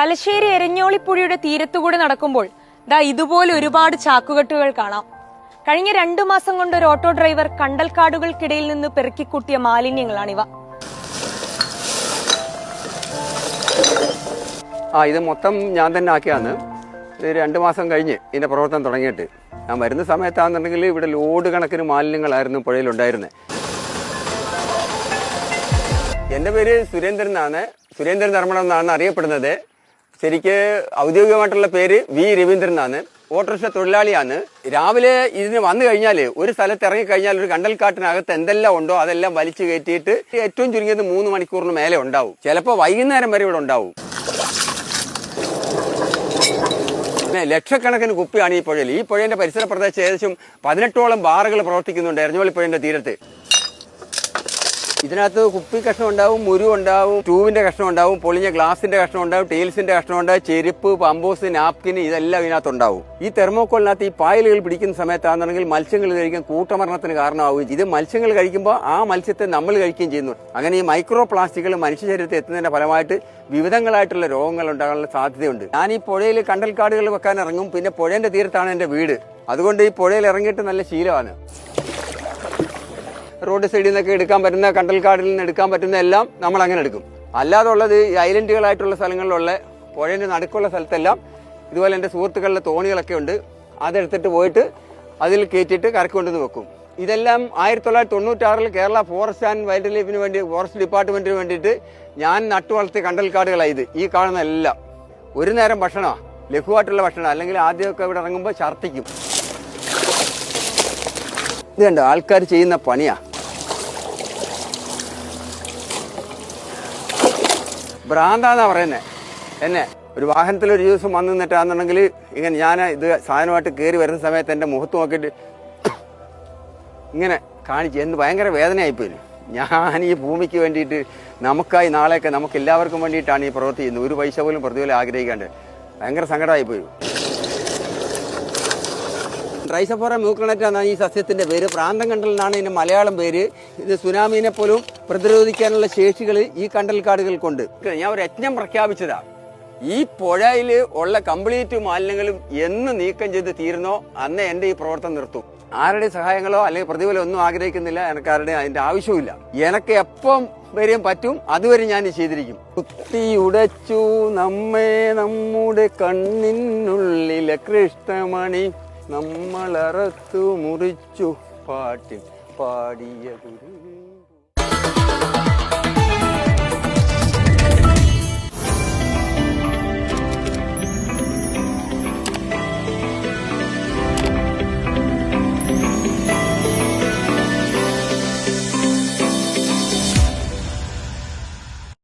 തലശ്ശേരി എരഞ്ഞോളിപ്പുഴയുടെ തീരത്തുകൂടെ നടക്കുമ്പോൾ ദാ ഇതുപോലെ ഒരുപാട് ചാക്കുകെട്ടുകൾ കാണാം. കഴിഞ്ഞ രണ്ടു മാസം കൊണ്ട് ഒരു ഓട്ടോ ഡ്രൈവർ കണ്ടൽക്കാടുകൾക്കിടയിൽ നിന്ന് പെറുക്കിക്കൂട്ടിയ മാലിന്യങ്ങളാണിവ. ആ ഇത് മൊത്തം ഞാൻ തന്നെ ആക്കിയാണ് രണ്ട് മാസം കഴിഞ്ഞ് ഇതിന്റെ പ്രവർത്തനം തുടങ്ങിയിട്ട്. ഞാൻ വരുന്ന സമയത്താണെന്നുണ്ടെങ്കിൽ ഇവിടെ ലോഡ് കണക്കിന് മാലിന്യങ്ങളായിരുന്നു പുഴയിലുണ്ടായിരുന്നത് എന്റെ പേര് സുരേന്ദ്രൻ എന്നാണ്. സുരേന്ദ്രൻ ധർമ്മടം എന്നാണ് അറിയപ്പെടുന്നത്. ശരിക്ക് ഔദ്യോഗികമായിട്ടുള്ള പേര് വി രവീന്ദ്രൻ ആണ്. ഓട്ടോറിക്ഷ തൊഴിലാളിയാണ്. രാവിലെ ഇതിന് വന്നു കഴിഞ്ഞാൽ ഒരു സ്ഥലത്ത് ഇറങ്ങി കഴിഞ്ഞാൽ ഒരു കണ്ടൽക്കാട്ടിനകത്ത് എന്തെല്ലാം ഉണ്ടോ അതെല്ലാം വലിച്ചു കയറ്റിയിട്ട് ഏറ്റവും ചുരുങ്ങിയത് മൂന്ന് മണിക്കൂറിന് മേലെ ഉണ്ടാവും. ചിലപ്പോൾ വൈകുന്നേരം വരെ ഇവിടെ ഉണ്ടാവും. ലക്ഷക്കണക്കിന് കുപ്പിയാണ് ഈ പുഴയിൽ. ഈ പുഴയുടെ പരിസര പ്രദേശത്ത് ഏകദേശം പതിനെട്ടോളം ബാറുകൾ പ്രവർത്തിക്കുന്നുണ്ട് എരഞ്ഞോളി പുഴയുടെ തീരത്ത്. ഇതിനകത്ത് കുപ്പി കഷ്ണം ഉണ്ടാവും മുരു ഉണ്ടാവും ട്യൂബിന്റെ കഷ്ണം ഉണ്ടാവും പൊളിഞ്ഞ ഗ്ലാസിന്റെ കഷ്ണം ഉണ്ടാവും ടീൽസിന്റെ കഷ്ണം ഉണ്ടാവും ചെരുപ്പ് പമ്പോസ് നാപ്കിൻ ഇതെല്ലാം ഇതിനകത്ത് ഉണ്ടാവും. ഈ തെർമോക്കോളിനകത്ത് ഈ പായലുകൾ പിടിക്കുന്ന സമയത്താണെന്നുണ്ടെങ്കിൽ മത്സ്യങ്ങൾ കഴിക്കാൻ കൂട്ടമരണത്തിന് കാരണമാവുകയും. ഇത് മത്സ്യങ്ങൾ കഴിക്കുമ്പോൾ ആ മത്സ്യത്തെ നമ്മൾ കഴിക്കുകയും ചെയ്യുന്നു. അങ്ങനെ ഈ മൈക്രോ പ്ലാസ്റ്റിക്കുകൾ മനുഷ്യ ശരീരത്തിൽ എത്തുന്നതിന്റെ ഫലമായിട്ട് വിവിധങ്ങളായിട്ടുള്ള രോഗങ്ങൾ ഉണ്ടാകാനുള്ള സാധ്യതയുണ്ട്. ഞാൻ ഈ പുഴയിൽ കണ്ടൽക്കാടുകൾ വെക്കാൻ ഇറങ്ങും പിന്നെ പുഴേന്റെ തീരത്താണ് എന്റെ വീട്. അതുകൊണ്ട് ഈ പുഴയിൽ ഇറങ്ങിയിട്ട് നല്ല ശീലമാണ്. റോഡ് സൈഡിൽ നിന്നൊക്കെ എടുക്കാൻ പറ്റുന്ന കണ്ടൽക്കാടിൽ നിന്ന് എടുക്കാൻ പറ്റുന്ന എല്ലാം നമ്മൾ അങ്ങനെ എടുക്കും. അല്ലാതെ ഉള്ളത് ഈ ഐലൻഡുകളായിട്ടുള്ള സ്ഥലങ്ങളിലുള്ള പുഴേന്റെ നടുക്കുള്ള സ്ഥലത്തെല്ലാം ഇതുപോലെ എന്റെ സുഹൃത്തുക്കളുടെ തോണികളൊക്കെ ഉണ്ട്. അതെടുത്തിട്ട് പോയിട്ട് അതിൽ കയറ്റിയിട്ട് കരക്ക് കൊണ്ടുവന്ന് വെക്കും. ഇതെല്ലാം ആയിരത്തി തൊള്ളായിരത്തി തൊണ്ണൂറ്റാറിൽ കേരള ഫോറസ്റ്റ് ആൻഡ് വൈൽഡ് ലൈഫിന് വേണ്ടി ഫോറസ്റ്റ് ഡിപ്പാർട്ട്മെന്റിന് വേണ്ടിയിട്ട് ഞാൻ നട്ടു വളർത്തിയ കണ്ടൽക്കാടുകളാണ് ഇത്. ഈ കാണുന്ന എല്ലാം. ഒരു നേരം ഭക്ഷണമാണ് ലഘുവായിട്ടുള്ള ഭക്ഷണം അല്ലെങ്കിൽ ആദ്യമൊക്കെ ഇവിടെ ഇറങ്ങുമ്പോൾ ഛർദ്ദിക്കും. ഇത് കണ്ടോ? ആൾക്കാർ ചെയ്യുന്ന പണിയാ. ഭ്രാന്താന്നാ പറയുന്നത് എന്നെ ഒരു വാഹനത്തിൽ ഒരു ദിവസം വന്നു നിന്നിട്ടാണെന്നുണ്ടെങ്കിൽ ഇങ്ങനെ ഞാൻ ഇത് സാധനമായിട്ട് കയറി വരുന്ന സമയത്ത് എന്റെ മുഖത്ത് നോക്കിയിട്ട് ഇങ്ങനെ കാണിച്ച് എന്ത് ഭയങ്കര വേദനയായിപ്പോയി. ഞാൻ ഈ ഭൂമിക്ക് വേണ്ടിയിട്ട് നമുക്കായി നാളെയൊക്കെ നമുക്ക് എല്ലാവർക്കും വേണ്ടിയിട്ടാണ് ഈ പ്രവൃത്തി ചെയ്യുന്നത്. ഒരു പൈസ പോലും പ്രതിഫലം ആഗ്രഹിക്കാണ്ട്. ഭയങ്കര സങ്കടമായിപ്പോയി. ട്രൈസഫോറ മ്യൂക്ലണറ്റ് എന്നാണ് ഈ സസ്യത്തിന്റെ പേര്. പ്രാന്തം കണ്ടൽ എന്നാണ് ഇതിന് മലയാളം പേര്. ഇത് സുനാമിനെ പോലും പ്രതിരോധിക്കാനുള്ള ശേഷികൾ ഈ കണ്ടൽ കണ്ടൽക്കാടുകൾക്കുണ്ട് ഞാൻ ഒരു യജ്ഞം പ്രഖ്യാപിച്ചതാ. ഈ പുഴയിൽ ഉള്ള കംപ്ലീറ്റ് മാലിന്യങ്ങളും എന്ന് നീക്കം ചെയ്ത് തീരുന്നോ? അന്ന് എന്റെ ഈ പ്രവർത്തനം നിർത്തും. ആരുടെ സഹായങ്ങളോ അല്ലെങ്കിൽ പ്രതിഫലം ഒന്നും ആഗ്രഹിക്കുന്നില്ല. എനിക്ക് ആരുടെ അതിന്റെ ആവശ്യവുമില്ല. എനിക്ക് എപ്പം വരെയും പറ്റും അതുവരെ ഞാൻ ചെയ്തിരിക്കും. ചെയ്തിരിക്കും കുത്തിയുടച്ചു നമ്മെ നമ്മുടെ കണ്ണിനുള്ളിലെ കൃഷ്ണമണി നമ്മളറത്തു മുറിച്ചു പാട്ടിൽ പാടിയ ഗുരു.